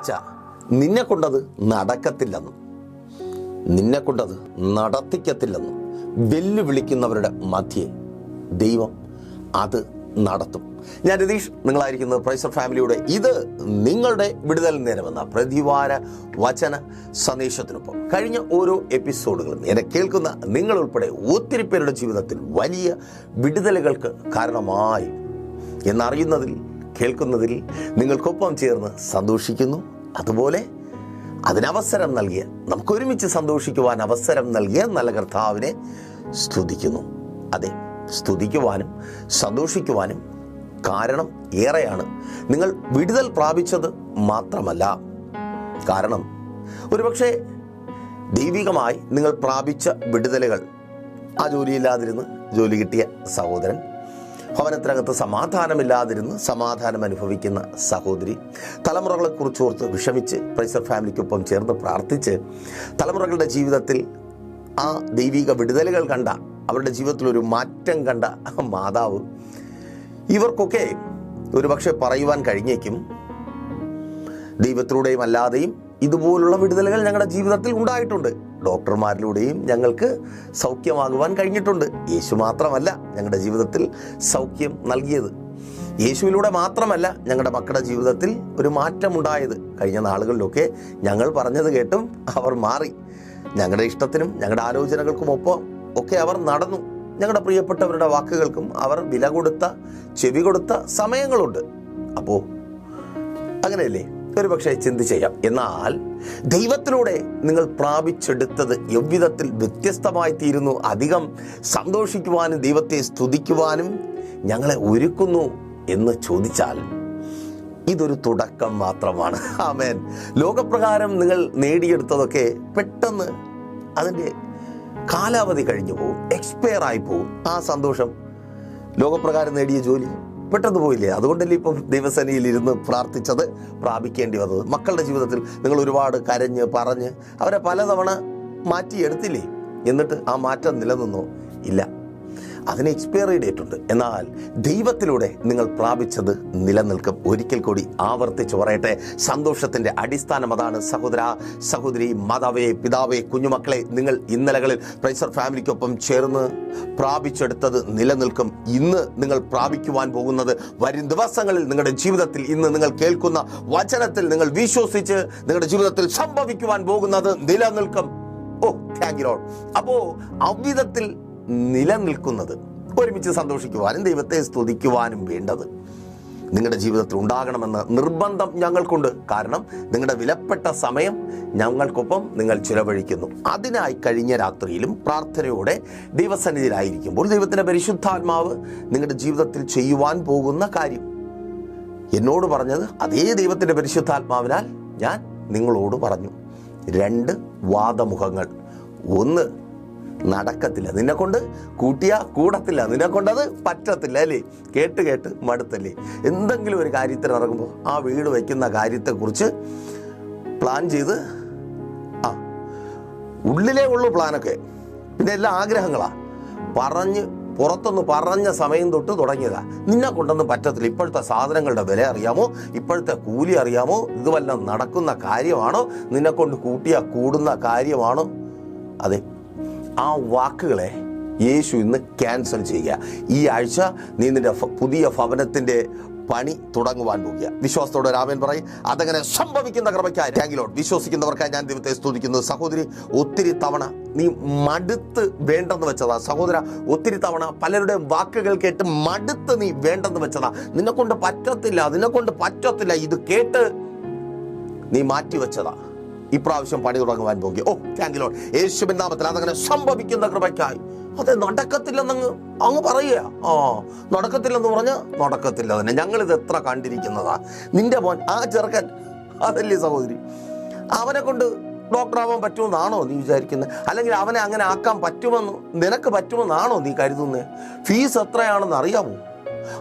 ആഴ്ച നിന്നെ കൊണ്ടത് നടക്കത്തില്ലെന്നും. നിന്നെ കൊണ്ടത് നടത്തിക്കത്തില്ലെന്നും വെല്ലുവിളിക്കുന്നവരുടെ മധ്യേ ദൈവം അത് നടത്തും. ഞാൻ രതീഷ് നിങ്ങളായിരിക്കുന്നത് പ്രൈസർ ഫാമിലിയുടെ ഇത് നിങ്ങളുടെ വിടുതൽ നേരമെന്ന പ്രതിവാര വചന സന്ദേശത്തിനൊപ്പം. കഴിഞ്ഞ ഓരോ എപ്പിസോഡുകളും എന്നെ കേൾക്കുന്ന നിങ്ങൾ ഉൾപ്പെടെ ഒത്തിരി പേരുടെ ജീവിതത്തിൽ വലിയ വിടുതലുകൾക്ക് കാരണമായി എന്നറിയുന്നതിൽ കേൾക്കുന്നതിൽ നിങ്ങൾക്കൊപ്പം ചേർന്ന് സന്തോഷിക്കുന്നു. അതുപോലെ അതിനവസരം നൽകിയ നമുക്ക് ഒരുമിച്ച് സന്തോഷിക്കുവാൻ അവസരം നൽകിയ നല്ല കർത്താവിനെ സ്തുതിക്കുന്നു. അതെ സ്തുതിക്കുവാനും സന്തോഷിക്കുവാനും കാരണം ഏറെയാണ്. നിങ്ങൾ വിടുതൽ പ്രാപിച്ചത് മാത്രമല്ല. കാരണം ഒരുപക്ഷെ ദൈവികമായി നിങ്ങൾ പ്രാപിച്ച വിടുതലുകൾ ആ ജോലിയില്ലാതിരുന്ന് ജോലി കിട്ടിയ സഹോദരൻ ഭവനത്തിനകത്ത് സമാധാനമില്ലാതിരുന്ന് സമാധാനം അനുഭവിക്കുന്ന സഹോദരി തലമുറകളെക്കുറിച്ച് ഓർത്ത് വിഷമിച്ച് പ്രൈസർ ഫാമിലിക്കൊപ്പം ചേർന്ന് പ്രാർത്ഥിച്ച് തലമുറകളുടെ ജീവിതത്തിൽ ആ ദൈവിക വിടുതലുകൾ കണ്ട അവരുടെ ജീവിതത്തിൽ ഒരു മാറ്റം കണ്ട മാതാവ് ഇവർക്കൊക്കെ ഒരുപക്ഷെ പറയുവാൻ കഴിഞ്ഞേക്കും ദൈവത്തിലൂടെയും അല്ലാതെയും ഇതുപോലുള്ള വിടുതലുകൾ ഞങ്ങളുടെ ജീവിതത്തിൽ ഉണ്ടായിട്ടുണ്ട്. ഡോക്ടർമാരിലൂടെയും ഞങ്ങൾക്ക് സൗഖ്യമാകുവാൻ കഴിഞ്ഞിട്ടുണ്ട്. യേശു മാത്രമല്ല ഞങ്ങളുടെ ജീവിതത്തിൽ സൗഖ്യം നൽകിയത്. യേശുവിലൂടെ മാത്രമല്ല ഞങ്ങളുടെ മക്കളുടെ ജീവിതത്തിൽ ഒരു മാറ്റമുണ്ടായത്. കഴിഞ്ഞ നാളുകളിലൊക്കെ ഞങ്ങൾ പറഞ്ഞത് കേട്ടും അവർ മാറി. ഞങ്ങളുടെ ഇഷ്ടത്തിനും ഞങ്ങളുടെ ആലോചനകൾക്കും ഒപ്പം ഒക്കെ അവർ നടന്നു. ഞങ്ങളുടെ പ്രിയപ്പെട്ടവരുടെ വാക്കുകൾക്കും അവർ വില കൊടുത്ത ചെവി കൊടുത്ത സമയങ്ങളുണ്ട്. അപ്പോൾ അങ്ങനെയല്ലേ? ഒരു പക്ഷേ ചിന്തി ചെയ്യാം. എന്നാൽ ദൈവത്തിലൂടെ നിങ്ങൾ പ്രാപിച്ചെടുത്തത് എவ்விധത്തിൽ വ്യത്യസ്തമായി തീരുന്നു. അധികം സന്തോഷിക്കുവാനും ദൈവത്തെ സ്തുതിക്കുവാനും ഞങ്ങളെ ഒരുക്കുന്നു എന്ന് ചോദിച്ചാൽ ഇതൊരു തുടക്കം മാത്രമാണ്. ആമേൻ. ലോകപ്രകാരം നിങ്ങൾ നേടിയെടുത്തതൊക്കെ പെട്ടെന്ന് അതിന്റെ കാലാവധി കഴിഞ്ഞു പോകും. എക്സ്പയർ ആയി പോകും. ആ സന്തോഷം. ലോകപ്രകാരം നേടിയ ജോലി. പെട്ടെന്ന് പോയില്ലേ? അതുകൊണ്ടല്ലേ ഇപ്പം ദൈവസേനയിൽ ഇരുന്ന് പ്രാർത്ഥിച്ചത് പ്രാപിക്കേണ്ടി വന്നത്. മക്കളുടെ ജീവിതത്തിൽ നിങ്ങൾ ഒരുപാട് കരഞ്ഞ് പറഞ്ഞ് അവരെ പലതവണ മാറ്റിയെടുത്തില്ലേ? എന്നിട്ട് ആ മാറ്റം നിലനിന്നോ? ഇല്ല. അതിന് എക്സ്പയറി ഡേറ്റ് ഉണ്ട്. എന്നാൽ ദൈവത്തിലൂടെ നിങ്ങൾ പ്രാപിച്ചത് നിലനിൽക്കും. ഒരിക്കൽ കൂടി ആവർത്തിച്ച് പറയട്ടെ. സന്തോഷത്തിന്റെ അടിസ്ഥാനം അതാണ്. സഹോദര സഹോദരി മാതാവേ പിതാവേ കുഞ്ഞുമക്കളെ നിങ്ങൾ ഇന്നലകളിൽ പ്രൈസർ ഫാമിലിക്കൊപ്പം ചേർന്ന് പ്രാപിച്ചെടുത്തത് നിലനിൽക്കും. ഇന്ന് നിങ്ങൾ പ്രാപിക്കുവാൻ പോകുന്നത് വരും ദിവസങ്ങളിൽ നിങ്ങളുടെ ജീവിതത്തിൽ ഇന്ന് നിങ്ങൾ കേൾക്കുന്ന വചനത്തിൽ നിങ്ങൾ വിശ്വസിച്ച് നിങ്ങളുടെ ജീവിതത്തിൽ സംഭവിക്കുവാൻ പോകുന്നത് നിലനിൽക്കും. ഓ താങ്ക് യു അപ്പോ അവിധത്തിൽ നിലനിൽക്കുന്നത്. ഒരുമിച്ച് സന്തോഷിക്കുവാനും ദൈവത്തെ സ്തുതിക്കുവാനും വേണ്ടത്. നിങ്ങളുടെ ജീവിതത്തിൽ ഉണ്ടാകണമെന്ന് നിർബന്ധം ഞങ്ങൾക്കുണ്ട്. കാരണം നിങ്ങളുടെ വിലപ്പെട്ട സമയം ഞങ്ങൾക്കൊപ്പം നിങ്ങൾ ചിലവഴിക്കുന്നു. അതിനായി കഴിഞ്ഞ രാത്രിയിലും പ്രാർത്ഥനയോടെ ദൈവസന്നിധിയിലായിരിക്കുമ്പോൾ ദൈവത്തിന്റെ പരിശുദ്ധാത്മാവ് നിങ്ങളുടെ ജീവിതത്തിൽ ചെയ്യുവാൻ പോകുന്ന കാര്യം. എന്നോട് പറഞ്ഞത് അതേ ദൈവത്തിന്റെ പരിശുദ്ധാത്മാവിനാൽ ഞാൻ നിങ്ങളോട് പറഞ്ഞു. രണ്ട് വാദമുഖങ്ങൾ. ഒന്ന് നടക്കത്തില്ല. നിന്നെ കൊണ്ട് കൂട്ടിയാ കൂടത്തില്ല. നിന്നെ കൊണ്ടത് പറ്റത്തില്ല അല്ലേ? കേട്ട് കേട്ട് മടുത്തല്ലേ? എന്തെങ്കിലും ഒരു കാര്യത്തിന് ഇറങ്ങുമ്പോൾ ആ വീട് വയ്ക്കുന്ന കാര്യത്തെക്കുറിച്ച് പ്ലാൻ ചെയ്ത് ആ ഉള്ളിലേ ഉള്ളൂ പ്ലാനൊക്കെ പിന്നെ എല്ലാ ആഗ്രഹങ്ങളാ. പറഞ്ഞ് പുറത്തൊന്ന് പറഞ്ഞ സമയം തൊട്ട് തുടങ്ങിയതാ. നിന്നെ കൊണ്ടൊന്നും പറ്റത്തില്ല. ഇപ്പോഴത്തെ സാധനങ്ങളുടെ വില അറിയാമോ? ഇപ്പോഴത്തെ കൂലി അറിയാമോ? ഇത് നടക്കുന്ന കാര്യമാണോ? നിന്നെ കൊണ്ട് കൂട്ടിയാൽ കൂടുന്ന കാര്യമാണോ? അതെ. ആ വാക്കുകളെ യേശു ഇന്ന് ക്യാൻസൽ ചെയ്യുക. ഈ ആഴ്ച നീ നിന്റെ പുതിയ ഭവനത്തിന്റെ പണി തുടങ്ങുവാൻ പോകുക. വിശ്വാസത്തോടെ രാമൻ പറയും. അതങ്ങനെ സംഭവിക്കുന്ന കൃപയ്ക്കായി. താങ്കിലോട്ട് വിശ്വസിക്കുന്നവർക്കായി ഞാൻ ദൈവത്തെ സ്തുതിക്കുന്നത് സഹോദരി ഒത്തിരി തവണ നീ മടുത്ത് വേണ്ടെന്ന് വെച്ചതാ. സഹോദര ഒത്തിരി തവണ പലരുടെ വാക്കുകൾ കേട്ട് മടുത്ത് നീ വേണ്ടെന്ന് വെച്ചതാ. നിന്നെ കൊണ്ട് പറ്റത്തില്ല നിന്നെ കൊണ്ട് പറ്റത്തില്ല. ഇത് കേട്ട് നീ മാറ്റി വെച്ചതാ ഇപ്രാവശ്യം പണി തുടങ്ങുവാൻ പോകുക ഓ താങ്ക് ലോഡ് യേശുവിൻ നാമത്തിൽ അതങ്ങനെ സംഭവിക്കുന്ന കൃപയ്ക്കായി. അതെ നടക്കത്തില്ലെന്നങ്ങ് അങ്ങ് പറയുക. ആ നടക്കത്തില്ലെന്ന് പറഞ്ഞ നടക്കത്തില്ല തന്നെ. ഞങ്ങളിത് എത്ര കണ്ടിരിക്കുന്നതാ. നിന്റെ മോൻ ആ ചെറുക്കൻ അതല്ലേ സഹോദരി അവനെ കൊണ്ട് ഡോക്ടറാവാൻ പറ്റുമെന്നാണോ നീ വിചാരിക്കുന്നത് അല്ലെങ്കിൽ അവനെ അങ്ങനെ ആക്കാൻ പറ്റുമെന്ന് നിനക്ക് പറ്റുമെന്നാണോ നീ കരുതുന്നത് ഫീസ് എത്രയാണെന്ന് അറിയാമോ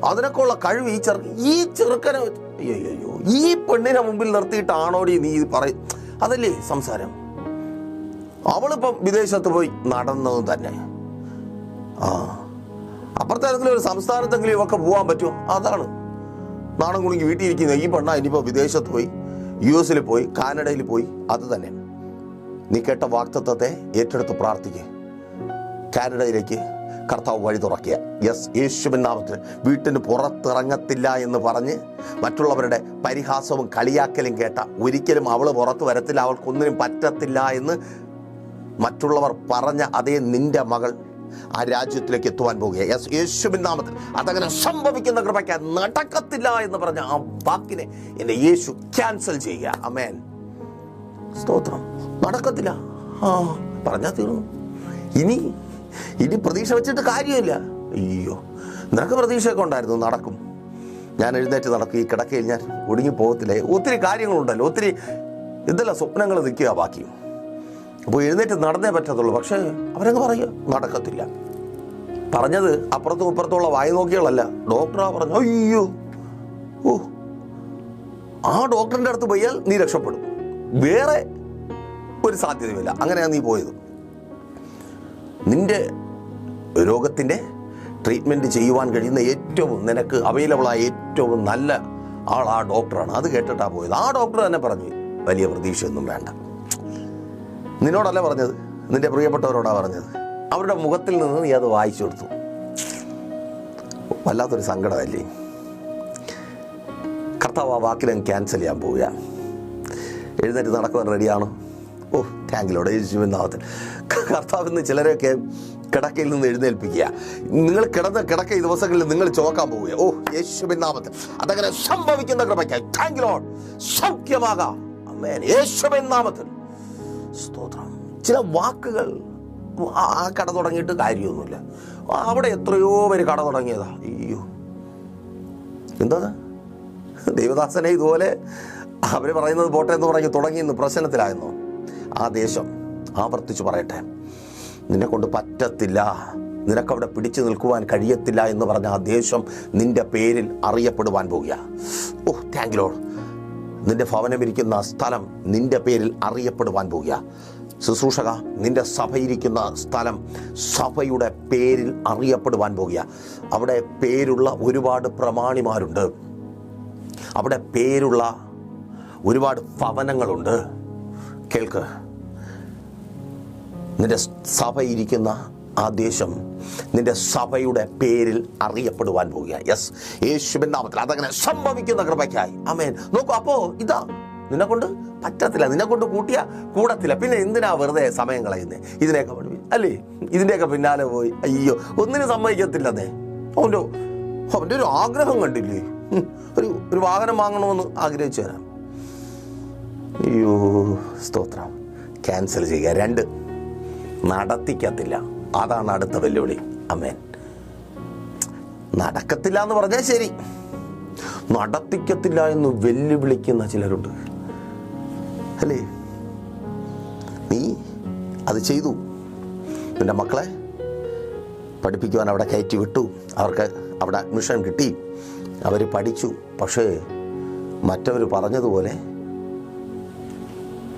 അതിനൊക്കെയുള്ള കഴിവ് ഈ ചെറു ഈ ചെറുക്കനെ അയ്യോ അയ്യോ ഈ പെണ്ണിനെ മുമ്പിൽ നിർത്തിയിട്ടാണോടി നീ പറയും അതല്ലേ സംസാരം? അവളിപ്പം വിദേശത്ത് പോയി നടന്നതും തന്നെ. ആ. അപ്പുറത്തെ ഏതെങ്കിലും ഒരു സംസ്ഥാനത്തെങ്കിലും ഇവക്ക് പോകാൻ പറ്റുമോ? അതാണ്. നാണം കുണിക്ക് വീട്ടിൽ ഈ പെണ്ണ ഇനിയിപ്പോൾ വിദേശത്ത് പോയി യു എസിൽ പോയി കാനഡയിൽ പോയി അത് തന്നെ. നീ കേട്ട വാക്തത്വത്തെ ഏറ്റെടുത്ത് പ്രാർത്ഥിക്കുക കാനഡയിലേക്ക് കർത്താവ് വഴി തുറക്കുക. യെസ് യേശുവിൻ നാമത്തിൽ വീട്ടിന് പുറത്തിറങ്ങത്തില്ല എന്ന് പറഞ്ഞ് മറ്റുള്ളവരുടെ പരിഹാസവും കളിയാക്കലും കേട്ട ഒരിക്കലും അവൾ പുറത്ത് വരത്തില്ല അവൾക്കൊന്നിനും പറ്റത്തില്ല എന്ന് മറ്റുള്ളവർ പറഞ്ഞ അതേ നിന്റെ മകൾ ആ രാജ്യത്തിലേക്ക് എത്തുവാൻ പോകുക. യെസ് യേശുവിൻ നാമത്തിൽ അതങ്ങനെ സംഭവിക്കുന്ന കൃപയ്ക്ക് നടക്കത്തില്ല എന്ന് പറഞ്ഞ ആ വാക്കിനെ എന്റെ യേശു ക്യാൻസൽ ചെയ്യുക. അമേൻ സ്തോത്രം. നടക്കത്തില്ല. ആ പറഞ്ഞാൽ തീർന്നു. ഇനി ഇനി പ്രതീക്ഷ വെച്ചിട്ട് കാര്യമില്ല. അയ്യോ നിനക്ക് പ്രതീക്ഷയൊക്കെ ഉണ്ടായിരുന്നു നടക്കും. ഞാൻ എഴുന്നേറ്റ് നടക്കും ഈ കിടക്കയിൽ ഞാൻ ഒടുങ്ങി പോകത്തില്ലേ? ഒത്തിരി കാര്യങ്ങളുണ്ടല്ലോ ഒത്തിരി ഇതല്ല സ്വപ്നങ്ങൾ നിൽക്കുക ബാക്കി. അപ്പോൾ എഴുന്നേറ്റ് നടന്നേ പറ്റത്തുള്ളൂ പക്ഷേ അവരങ്ങ് പറയുക നടക്കത്തില്ല. പറഞ്ഞത് അപ്പുറത്തും ഇപ്പുറത്തുള്ള വായി നോക്കികളല്ല. ഡോക്ടറാ പറഞ്ഞു അയ്യോ ഓ ആ ഡോക്ടറിന്റെ അടുത്ത് പോയാൽ നീ രക്ഷപ്പെടും. വേറെ ഒരു സാധ്യതയുമില്ല. അങ്ങനെയാണ് നീ പോയത്. നിന്റെ രോഗത്തിന്റെ ട്രീറ്റ്മെന്റ് ചെയ്യുവാൻ കഴിയുന്ന ഏറ്റവും നിനക്ക് അവൈലബിളായ ഏറ്റവും നല്ല ആൾ ആ ഡോക്ടറാണ് അത് കേട്ടിട്ടാണ് പോയത്. ആ ഡോക്ടർ തന്നെ പറഞ്ഞു വലിയ പ്രതീക്ഷയൊന്നും വേണ്ട. നിന്നോടല്ല പറഞ്ഞത്? നിന്റെ പ്രിയപ്പെട്ടവരോടാണ് പറഞ്ഞത്? അവരുടെ മുഖത്തിൽ നിന്ന് നീ അത് വായിച്ചു കൊടുത്തു. വല്ലാത്തൊരു സങ്കടമല്ലേ? കർത്താവ് ആ വാക്കിലും ക്യാൻസൽ ചെയ്യാൻ പോവുക എഴുന്നേറ്റ് നടക്കുവാൻ റെഡിയാണോ ഓ താങ്കിലോടെ യേശുവിൻ നാമത്തിൽ കർത്താവിന്ന് ചിലരെയൊക്കെ കിടക്കയിൽ നിന്ന് എഴുന്നേൽപ്പിക്കുക. നിങ്ങൾ കിടന്ന കിടക്ക ഈ ദിവസങ്ങളിൽ നിങ്ങൾ ചോക്കാൻ പോവുക. ഓ യേശുവിൻ നാമത്തിൽ അതങ്ങനെ സംഭവിക്കുന്ന കൃപയ്ക്കായി. താങ്കിലോട് സൗഖ്യമാകാം. അമ്മേൻ യേശുവിൻ സ്തോത്രം. ചില വാക്കുകൾ ആ- കട തുടങ്ങിയിട്ട് കാര്യമൊന്നുമില്ല. അവിടെ എത്രയോ പേര് കട തുടങ്ങിയതാ. അയ്യോ. എന്താ ദൈവദാസനെ ഇതുപോലെ അവർ പറയുന്നത് പോട്ടെ എന്ന് പറഞ്ഞ് തുടങ്ങി ഇന്ന് പ്രശ്നത്തിലായിരുന്നു ആ ദേശം ആവർത്തിച്ചു പറയട്ടെ. നിന്നെ കൊണ്ട് പറ്റത്തില്ല. നിനക്കവിടെ പിടിച്ചു നിൽക്കുവാൻ കഴിയത്തില്ല എന്ന് പറഞ്ഞ ആ ദേശം നിന്റെ പേരിൽ അറിയപ്പെടുവാൻ പോകുക. ഓ താങ്ക് ലോഡ് നിന്റെ ഭവനമിരിക്കുന്ന സ്ഥലം നിന്റെ പേരിൽ അറിയപ്പെടുവാൻ പോകുക. ശുശ്രൂഷക നിന്റെ സഭയിരിക്കുന്ന സ്ഥലം സഭയുടെ പേരിൽ അറിയപ്പെടുവാൻ പോകുക. അവിടെ പേരുള്ള ഒരുപാട് പ്രമാണിമാരുണ്ട്. അവിടെ പേരുള്ള ഒരുപാട് ഭവനങ്ങളുണ്ട്. കേൾക്ക്. നിന്റെ സഭയിരിക്കുന്ന ആ ദേശം നിന്റെ സഭയുടെ പേരിൽ അറിയപ്പെടുവാൻ പോവുക യെസ് യേശുവിൻ നാമത്തിൽ അതങ്ങനെ സംഭവിക്കുന്ന കൃപയ്ക്കായി. അമേൻ നോക്കൂ അപ്പോ ഇതാ നിന്നെ കൊണ്ട് പറ്റത്തില്ല. നിന്നെ കൊണ്ട് കൂട്ടിയ കൂടത്തില്ല. പിന്നെ എന്തിനാ വെറുതെ സമയം കളയുന്നത് ഇതിനെയൊക്കെ പഠിപ്പി അല്ലേ? ഇതിന്റെയൊക്കെ പിന്നാലെ പോയി. അയ്യോ ഒന്നിനും സമ്മതിക്കത്തില്ലെന്നേ. അവന്റെ അവന്റെ ഒരു ആഗ്രഹം കണ്ടില്ലേ? ഒരു ഒരു വാഹനം വാങ്ങണമെന്ന് ആഗ്രഹിച്ചു തരാം അയ്യോ സ്തോത്രം. ക്യാൻസൽ ചെയ്യുക. രണ്ട് നടത്തിക്കത്തില്ല. അതാണ് അടുത്ത വെല്ലുവിളി. അമേൻ. നടക്കത്തില്ല എന്ന് പറഞ്ഞാൽ ശരി. നടത്തിക്കത്തില്ല എന്ന് വെല്ലുവിളിക്കുന്ന ചിലരുണ്ട്. അല്ലേ? നീ അത് ചെയ്തു. നിന്റെ മക്കളെ പഠിപ്പിക്കുവാൻ അവിടെ കയറ്റി വിട്ടു. അവർക്ക് അവിടെ അഡ്മിഷൻ കിട്ടി. അവർ പഠിച്ചു. പക്ഷേ മറ്റവർ പറഞ്ഞതുപോലെ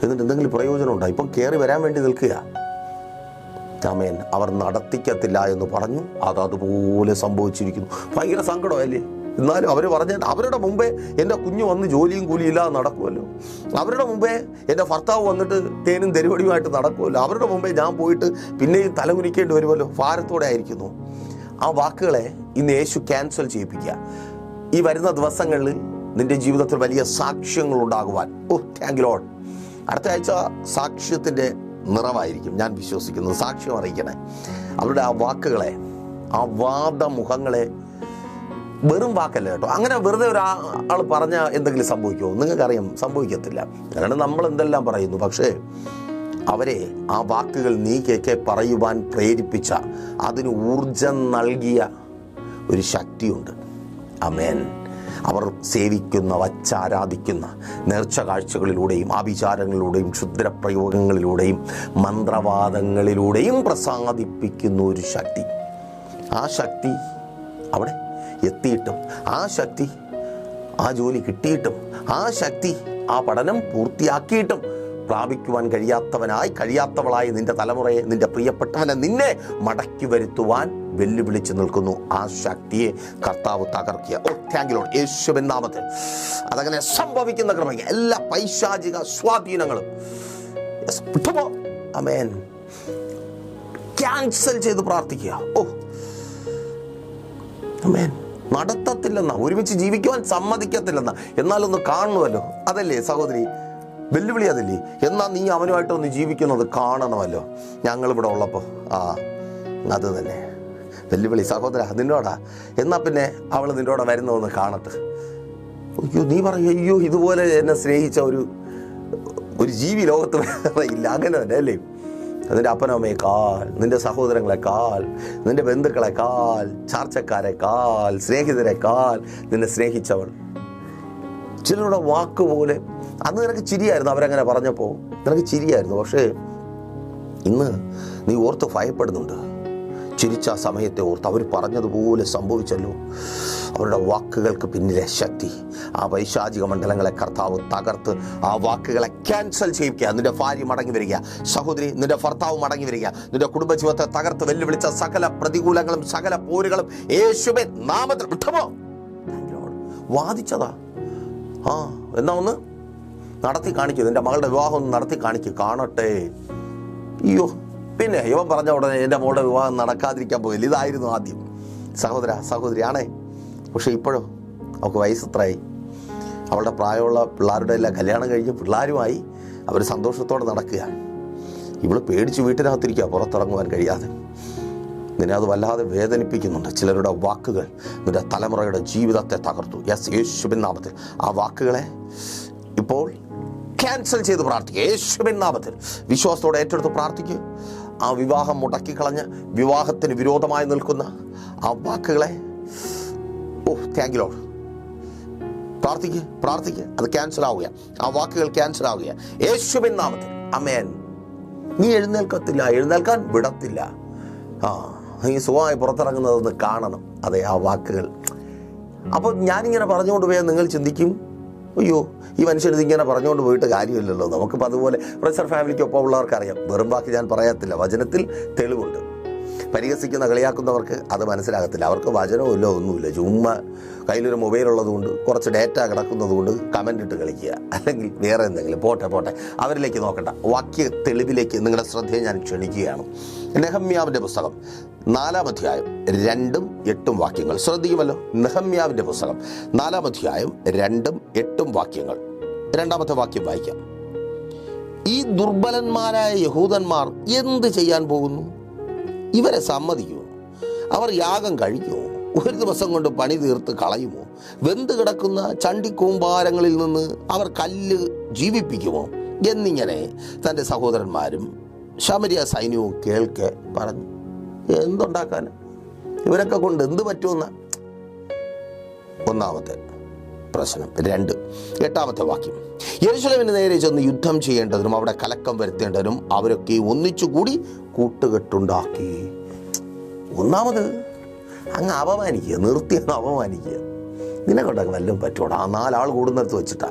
എന്നിട്ട് എന്തെങ്കിലും പ്രയോജനം പ്രയോജനമുണ്ടോ? ഇപ്പം കയറി വരാൻ വേണ്ടി നിൽക്കുക. ആമേൻ അവർ നടത്തിക്കത്തില്ല എന്ന് പറഞ്ഞു. അത് അതുപോലെ സംഭവിച്ചിരിക്കുന്നു. ഭയങ്കര സങ്കടമല്ലേ എന്നാലും അവർ പറഞ്ഞ അവരുടെ മുമ്പേ എന്റെ കുഞ്ഞു വന്ന് ജോലിയും കൂലിയും ഇല്ലാതെ നടക്കുമല്ലോ. അവരുടെ മുമ്പേ എന്റെ ഭർത്താവ് വന്നിട്ട് തേനും തെരുവടിയുമായിട്ട് നടക്കുമല്ലോ. അവരുടെ മുമ്പേ ഞാൻ പോയിട്ട് പിന്നെയും തലകുനിക്കേണ്ടി വരുമല്ലോ. ഭാരത്തോടെ ആയിരിക്കുന്നു. ആ വാക്കുകളെ ഇന്ന് യേശു ക്യാൻസൽ ചെയ്യിപ്പിക്കുക. ഈ വരുന്ന ദിവസങ്ങളിൽ നിന്റെ ജീവിതത്തിൽ വലിയ സാക്ഷ്യങ്ങൾ ഉണ്ടാകുവാൻ. ഓ താങ്ക് ലോഡ് അടുത്ത ആഴ്ച സാക്ഷ്യത്തിന്റെ നിറമായിരിക്കും. ഞാൻ വിശ്വസിക്കുന്നത് സാക്ഷ്യം അറിയിക്കണേ. അവരുടെ ആ വാക്കുകളെ ആ വാദമുഖങ്ങളെ വെറും വാക്കല്ല കേട്ടോ. അങ്ങനെ വെറുതെ ഒരാൾ പറഞ്ഞ എന്തെങ്കിലും സംഭവിക്കുമോ? നിങ്ങൾക്കറിയാം സംഭവിക്കത്തില്ല. കാരണം നമ്മൾ എന്തെല്ലാം പറയുന്നു? പക്ഷേ അവരെ ആ വാക്കുകൾ നീ പറയുവാൻ പ്രേരിപ്പിച്ച അതിന് ഊർജം നൽകിയ ഒരു ശക്തിയുണ്ട്. അമേൻ അവർ സേവിക്കുന്ന വച്ചാരാധിക്കുന്ന നേർച്ച കാഴ്ചകളിലൂടെയും ആഭിചാരങ്ങളിലൂടെയും ക്ഷുദ്രപ്രയോഗങ്ങളിലൂടെയും മന്ത്രവാദങ്ങളിലൂടെയും പ്രസാദിപ്പിക്കുന്ന ഒരു ശക്തി. ആ ശക്തി അവിടെ എത്തിയിട്ടും ആ ശക്തി ആ ജോലി കിട്ടിയിട്ടും ആ ശക്തി ആ പഠനം പൂർത്തിയാക്കിയിട്ടും പ്രാപിക്കുവാൻ കഴിയാത്തവനായി കഴിയാത്തവളായി നിന്റെ തലമുറയെ നിന്റെ പ്രിയപ്പെട്ടവനെ നിന്നെ മടക്കി വരുത്തുവാൻ വെല്ലുവിളിച്ച് നിൽക്കുന്നു. ആ ശക്തിയെ കർത്താവ് തകർക്കുക. ഓ താങ്ക് ലോഡ് യേശുവിൻ നാമത്തിൽ. അതങ്ങനെ സംഭവിക്കുന്ന ക്രമയ്ക്ക് എല്ലാ പൈശാചിക സ്വാധീനങ്ങളും. അമേൻ ക്യാൻസൽ ചെയ്ത് പ്രാർത്ഥിക്കുക. ഓ അമേൻ നടത്തത്തില്ലെന്ന ഒരുമിച്ച് ജീവിക്കുവാൻ സമ്മതിക്കത്തില്ലെന്ന. എന്നാലൊന്ന് കാണണമല്ലോ അതല്ലേ സഹോദരി? വെല്ലുവിളി അതില്ലേ? എന്നാൽ നീ അവനുമായിട്ട് ഒന്ന് ജീവിക്കുന്നത് കാണണമല്ലോ. ഞങ്ങളിവിടെ ഉള്ളപ്പോൾ. ആ അത് തന്നെ. വെല്ലുവിളി സഹോദര നിന്നോടാ. എന്നാ പിന്നെ അവൾ നിന്നോടെ വരുന്നൊന്ന് കാണട്ടെ. അയ്യോ നീ പറയും അയ്യോ ഇതുപോലെ എന്നെ സ്നേഹിച്ച ഒരു ഒരു ജീവി ലോകത്ത് ഇല്ല. അങ്ങനെ തന്നെ അല്ലേ? അപ്പനമ്മയെക്കാൾ നിന്റെ കാൽ നിന്റെ കാൽ സ്നേഹിതരെ കാൽ നിന്നെ സ്നേഹിച്ചവൾ. ചിലരുടെ വാക്ക് പോലെ അന്ന് നിനക്ക് ചിരിയായിരുന്നു അവരങ്ങനെ പറഞ്ഞപ്പോൾ നിനക്ക് ചിരിയായിരുന്നു പക്ഷേ ഇന്ന് നീ ഓർത്ത് ഭയപ്പെടുന്നുണ്ട്. ചിരിച്ച ആ സമയത്തെ ഓർത്ത് അവർ പറഞ്ഞതുപോലെ സംഭവിച്ചല്ലോ. അവരുടെ വാക്കുകൾക്ക് പിന്നിലെ ശക്തി ആ വൈശാചിക മണ്ഡലങ്ങളെ കർത്താവ് തകർത്ത് ആ വാക്കുകളെ ക്യാൻസൽ ചെയ്യിക്കുക നിന്റെ ഭാര്യ മടങ്ങി വരിക സഹോദരി നിന്റെ ഭർത്താവ് മടങ്ങി വരിക നിന്റെ കുടുംബജീവിതത്തെ തകർത്ത് വെല്ലുവിളിച്ച സകല പ്രതികൂലങ്ങളും സകല പോരുകളും യേശുബേ നാമത്തിൽ വാദിച്ചതാ. ആ എന്നാ ഒന്ന്? നടത്തി കാണിക്കൂ എന്റെ മകളുടെ വിവാഹം ഒന്ന് നടത്തി കാണിക്കൂ കാണട്ടെ. അയ്യോ പിന്നെ ഇവൻ പറഞ്ഞ ഉടനെ എന്റെ മോളുടെ വിവാഹം നടക്കാതിരിക്കാൻ പോയില്ല. ഇതായിരുന്നു ആദ്യം. സഹോദര സഹോദരി പക്ഷേ പക്ഷെ ഇപ്പോഴോ അവൾക്ക് വയസ്സെത്രയായി അവളുടെ പ്രായമുള്ള പിള്ളേരുടെ എല്ലാം കല്യാണം കഴിഞ്ഞ് പിള്ളേരുമായി അവർ സന്തോഷത്തോടെ നടക്കുക ഇവൾ പേടിച്ച് വീട്ടിനകത്തിരിക്കുക പുറത്തിറങ്ങുവാൻ കഴിയാതെ. നിന്നെ അത് വല്ലാതെ വേദനിപ്പിക്കുന്നുണ്ട്. ചിലരുടെ വാക്കുകൾ നിന്റെ തലമുറയുടെ ജീവിതത്തെ തകർത്തു. യെസ് യേശുബിൻ നാമത്തിൽ. ആ വാക്കുകളെ ഇപ്പോൾ ക്യാൻസൽ ചെയ്ത് പ്രാർത്ഥിക്കുക. യേശുവിൻ നാമത്തിൽ വിശ്വാസത്തോടെ ഏറ്റെടുത്ത് പ്രാർത്ഥിക്കുക. ആ വിവാഹം മുടക്കിക്കളഞ്ഞ് വിവാഹത്തിന് വിരോധമായി നിൽക്കുന്ന ആ വാക്കുകളെ ഓ താങ്ക് യു പ്രാർത്ഥിക്കുക പ്രാർത്ഥിക്കുക. അത് ക്യാൻസൽ ആവുക. ആ വാക്കുകൾ ക്യാൻസൽ ആവുക. യേശുവിൻ നാമത്തിൽ. അമേൻ നീ എഴുന്നേൽക്കത്തില്ല. എഴുന്നേൽക്കാൻ വിടത്തില്ല. ആ നീ സുഖമായി പുറത്തിറങ്ങുന്നതെന്ന് കാണണം. അതെ ആ വാക്കുകൾ. അപ്പോൾ ഞാനിങ്ങനെ പറഞ്ഞുകൊണ്ട് പോയാൽ നിങ്ങൾ ചിന്തിക്കും അയ്യോ ഈ മനുഷ്യൻ ഇങ്ങനെ പറഞ്ഞുകൊണ്ട് പോയിട്ട് കാര്യമില്ലല്ലോ. നമുക്കിപ്പോൾ അതുപോലെ പ്രൊഫസർ ഫാമിലിക്കൊപ്പം ഉള്ളവർക്ക് അറിയാം വെറും ബാക്കി ഞാൻ പറയത്തില്ല. വചനത്തിൽ തെളിവുണ്ട്. പരിഹസിക്കുന്ന കളിയാക്കുന്നവർക്ക് അത് മനസ്സിലാകത്തില്ല. അവർക്ക് വചനമില്ല ഒന്നുമില്ല. ചുമ്മാ കയ്യിലൊരു മൊബൈൽ ഉള്ളതുകൊണ്ട് കുറച്ച് ഡേറ്റ കിടക്കുന്നത് കൊണ്ട് കമന്റ് ഇട്ട് കളിക്കുക. അല്ലെങ്കിൽ വേറെ എന്തെങ്കിലും. പോട്ടെ പോട്ടെ. അവരിലേക്ക് നോക്കണ്ട. വാക്യ തെളിവിലേക്ക് നിങ്ങളുടെ ശ്രദ്ധയെ ഞാൻ ക്ഷണിക്കുകയാണ്. നെഹമ്യാവിന്റെ പുസ്തകം. നാലാം അധ്യായം രണ്ടും എട്ടും വാക്യങ്ങൾ. ശ്രദ്ധിക്കുമല്ലോ? നെഹമ്യാവിന്റെ പുസ്തകം. നാലാം അധ്യായം രണ്ടും എട്ടും വാക്യങ്ങൾ. രണ്ടാമത്തെ വാക്യം വായിക്കാം. ഈ ദുർബലന്മാരായ യഹൂദന്മാർ എന്ത് ചെയ്യാൻ പോകുന്നു? ഇവരെ സമ്മതിക്കുമോ അവർ യാഗം കഴിക്കുമോ ഒരു ദിവസം കൊണ്ട് പണി തീർത്ത് കളയുമോ? വെന്ത് കിടക്കുന്ന ചണ്ടിക്കൂമ്പാരങ്ങളിൽ നിന്ന് അവർ കല്ല് ജീവിപ്പിക്കുമോ? എന്നിങ്ങനെ തന്റെ സഹോദരന്മാരും ശമരിയ സൈന്യവും കേൾക്കെ പറഞ്ഞു. എന്തുണ്ടാക്കാൻ? ഇവരൊക്കെ കൊണ്ട് എന്ത് പറ്റുമെന്ന്? ഒന്നാമത്തെ പ്രശ്നം. രണ്ട് എട്ടാമത്തെ വാക്യം. യെരുശലേമിന് നേരെ ചെന്ന് യുദ്ധം ചെയ്യേണ്ടതിനും അവിടെ കലക്കം വരുത്തേണ്ടതിനും അവരൊക്കെ ഒന്നിച്ചുകൂടി കൂട്ടുകെട്ടുണ്ടാക്കി. ഒന്നാമത് അങ്ങ് അപമാനിക്കുക നിർത്തി അങ്ങ് അപമാനിക്കുക. നിനക്കൊണ്ടൊക്കെ വല്ലതും പറ്റൂടാ. ആ നാലാൾ കൂടുന്നിടത്ത് വെച്ചിട്ടാ.